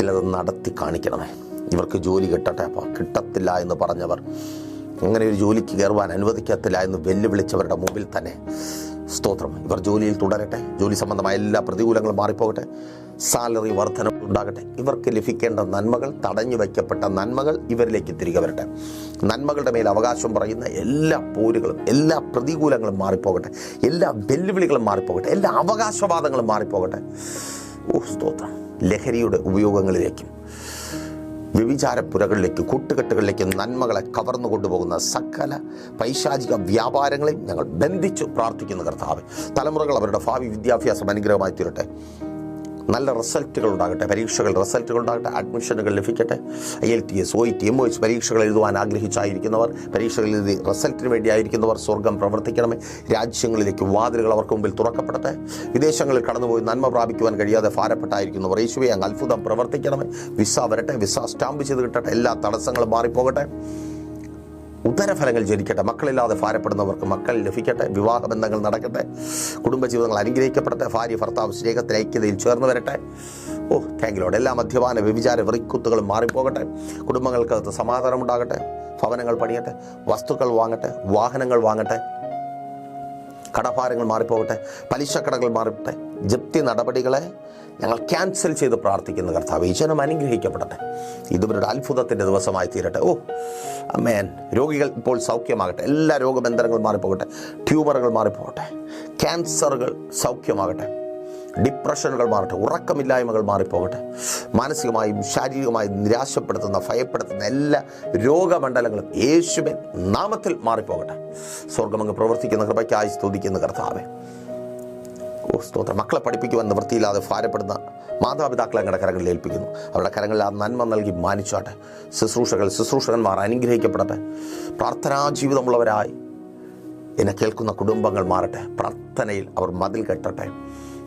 ചിലത് നടത്തി കാണിക്കണമേ. ഇവർക്ക് ജോലി കിട്ടട്ടെ അപ്പോൾ കിട്ടത്തില്ല എന്ന് പറഞ്ഞവർ. അങ്ങനെ ഒരു ജോലിക്ക് കയറുവാൻ അനുവദിക്കത്തില്ല എന്ന് വെല്ലുവിളിച്ചവരുടെ മുമ്പിൽ തന്നെ സ്തോത്രം. ഇവർ ജോലിയിൽ തുടരട്ടെ ജോലി സംബന്ധമായ എല്ലാ പ്രതികൂലങ്ങളും മാറിപ്പോകട്ടെ സാലറി വർധന ഉണ്ടാകട്ടെ. ഇവർക്ക് ലഭിക്കേണ്ട നന്മകൾ തടഞ്ഞു വയ്ക്കപ്പെട്ട നന്മകൾ ഇവരിലേക്ക് തിരികെ വരട്ടെ. നന്മകളുടെ മേൽ അവകാശം പറയുന്ന എല്ലാ പോരുകളും എല്ലാ പ്രതികൂലങ്ങളും മാറിപ്പോകട്ടെ. എല്ലാ വെല്ലുവിളികളും മാറിപ്പോകട്ടെ. എല്ലാ അവകാശവാദങ്ങളും മാറിപ്പോകട്ടെ. ഓ സ്തോത്രം. ലഹരിയുടെ ഉപയോഗങ്ങളിലേക്കും വ്യഭിചാരപ്പുരകളിലേക്ക് കൂട്ടുകെട്ടുകളിലേക്ക് നന്മകളെ കവർന്നു കൊണ്ടുപോകുന്ന സകല പൈശാചിക വ്യാപാരങ്ങളെയും ഞങ്ങൾ ബന്ധിച്ചു പ്രാർത്ഥിക്കുന്ന കർത്താവ്. തലമുറകൾ അവരുടെ ഭാവി വിദ്യാഭ്യാസം അനുഗ്രഹമായി തീരട്ടെ. നല്ല റിസൾട്ടുകൾ ഉണ്ടാകട്ടെ പരീക്ഷകൾ റിസൾട്ടുകൾ ഉണ്ടാകട്ടെ അഡ്മിഷനുകൾ ലഭിക്കട്ടെ I L T S O T M O S പരീക്ഷകൾ എഴുതുവാൻ ആഗ്രഹിച്ചായിരിക്കുന്നവർ പരീക്ഷകൾ എഴുതി റിസൾട്ടിന് വേണ്ടിയായിരിക്കുന്നവർ സ്വർഗം പ്രവർത്തിക്കണമേ. രാജ്യങ്ങളിലേക്ക് വാതിലുകൾ അവർക്ക് മുമ്പിൽ തുറക്കപ്പെടട്ടെ. വിദേശങ്ങളിൽ കടന്നുപോയി നന്മ പ്രാപിക്കുവാൻ കഴിയാതെ ഭാരപ്പെട്ടായിരിക്കുന്നവർ യേശുവെ അങ്ങ് അത്ഭുതം പ്രവർത്തിക്കണമേ. വിസ വരട്ടെ വിസ സ്റ്റാമ്പ് ചെയ്ത് കിട്ടട്ടെ എല്ലാ തടസ്സങ്ങളും മാറിപ്പോകട്ടെ. ഉദരഫലങ്ങൾ ജനിക്കട്ടെ. മക്കളില്ലാതെ ഭാരപ്പെടുന്നവർക്ക് മക്കൾ ലഭിക്കട്ടെ. വിവാഹ ബന്ധങ്ങൾ നടക്കട്ടെ. കുടുംബജീവിതങ്ങൾ അനുഗ്രഹിക്കപ്പെടട്ടെ. ഭാര്യ ഭർത്താവ് സ്നേഹത്തിൽ ഐക്യതയിൽ ചേർന്ന് വരട്ടെ. ഓ താങ്കിലോട് എല്ലാ മദ്യപാന വ്യഭിചാര വെറിക്കുത്തുകളും മാറിപ്പോകട്ടെ. കുടുംബങ്ങൾക്കകത്ത് സമാധാനം ഉണ്ടാകട്ടെ. ഭവനങ്ങൾ പണിയട്ടെ. വസ്തുക്കൾ വാങ്ങട്ടെ. വാഹനങ്ങൾ വാങ്ങട്ടെ. കടഭാരങ്ങൾ മാറിപ്പോകട്ടെ. പലിശക്കടകൾ മാറിപ്പോട്ടെ ജപ്തി നടപടികളെ ഞങ്ങൾ ക്യാൻസൽ ചെയ്ത് പ്രാർത്ഥിക്കുന്ന കർത്താവ് ഈ ജനം അനുഗ്രഹിക്കപ്പെടട്ടെ. ഇതുവരുടെ അത്ഭുതത്തിന്റെ ദിവസമായി തീരട്ടെ. ഓ അമ്മേൻ രോഗികൾ ഇപ്പോൾ സൗഖ്യമാകട്ടെ. എല്ലാ രോഗബന്ധനങ്ങളും മാറിപ്പോകട്ടെ. ട്യൂമറുകൾ മാറിപ്പോകട്ടെ. ക്യാൻസറുകൾ സൗഖ്യമാകട്ടെ. ഡിപ്രഷനുകൾ മാറട്ടെ. ഉറക്കമില്ലായ്മകൾ മാറിപ്പോകട്ടെ. മാനസികമായും ശാരീരികമായും നിരാശപ്പെടുത്തുന്ന ഭയപ്പെടുത്തുന്ന എല്ലാ രോഗമണ്ഡലങ്ങളും യേശുവിൻ നാമത്തിൽ മാറിപ്പോകട്ടെ. സ്വർഗമങ്ങ് പ്രവർത്തിക്കുന്ന കൃപയ്ക്കായി സ്തുതിക്കുന്ന കർത്താവെ. ഓ സ്തോത്രം മക്കളെ പഠിപ്പിക്കുവാൻ നിവൃത്തിയില്ലാതെ ഭാരപ്പെടുന്ന മാതാപിതാക്കളെ ഞങ്ങളുടെ കരങ്ങളിൽ ഏൽപ്പിക്കുന്നു. അവരുടെ കരങ്ങളിൽ ആ നന്മ നൽകി മാനിച്ചാട്ടെ. ശുശ്രൂഷകൾ ശുശ്രൂഷകന്മാർ അനുഗ്രഹിക്കപ്പെടട്ടെ. പ്രാർത്ഥനാ ജീവിതമുള്ളവരായി. എന്നെ കേൾക്കുന്ന കുടുംബങ്ങൾ മാറട്ടെ. പ്രാർത്ഥനയിൽ അവർ മതിൽ കെട്ടട്ടെ.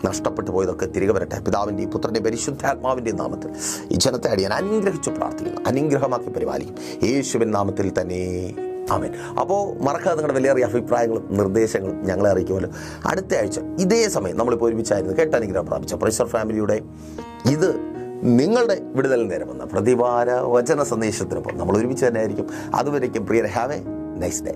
നഷ്ടപ്പെട്ടു പോയതൊക്കെ തിരികെ വരട്ടെ. പിതാവിന്റെയും പുത്രന്റെയും പരിശുദ്ധാത്മാവിന്റെയും നാമത്തിൽ ഈ ജനത്തെ അടിയാൻ അനുഗ്രഹിച്ചു പ്രാർത്ഥിക്കുന്നു. അനുഗ്രഹമാക്കി പരിപാലിക്കും. യേശുവിൻ നാമത്തിൽ തന്നെ ആമേൻ. അപ്പോൾ മറക്കാതെ നിങ്ങളുടെ വലിയ അഭിപ്രായങ്ങളും നിർദ്ദേശങ്ങളും ഞങ്ങളെ അറിയിക്കുമല്ലോ. അടുത്ത ആഴ്ച ഇതേ സമയം നമ്മളിപ്പോൾ ഒരുമിച്ചായിരുന്നു കേട്ട അനുഗ്രഹം പ്രാപിച്ച പ്രഷർ ഫാമിലിയുടെ ഇത് നിങ്ങളുടെ വിടുതൽ നേരമെന്ന പ്രതിവാര വചന സന്ദേശത്തിനൊപ്പം നമ്മൾ ഒരുമിച്ച് തന്നെ ആയിരിക്കും. അതുവരേക്കും പ്രിയർ ഹാവ് എ നെക്സ്റ്റ് ഡേ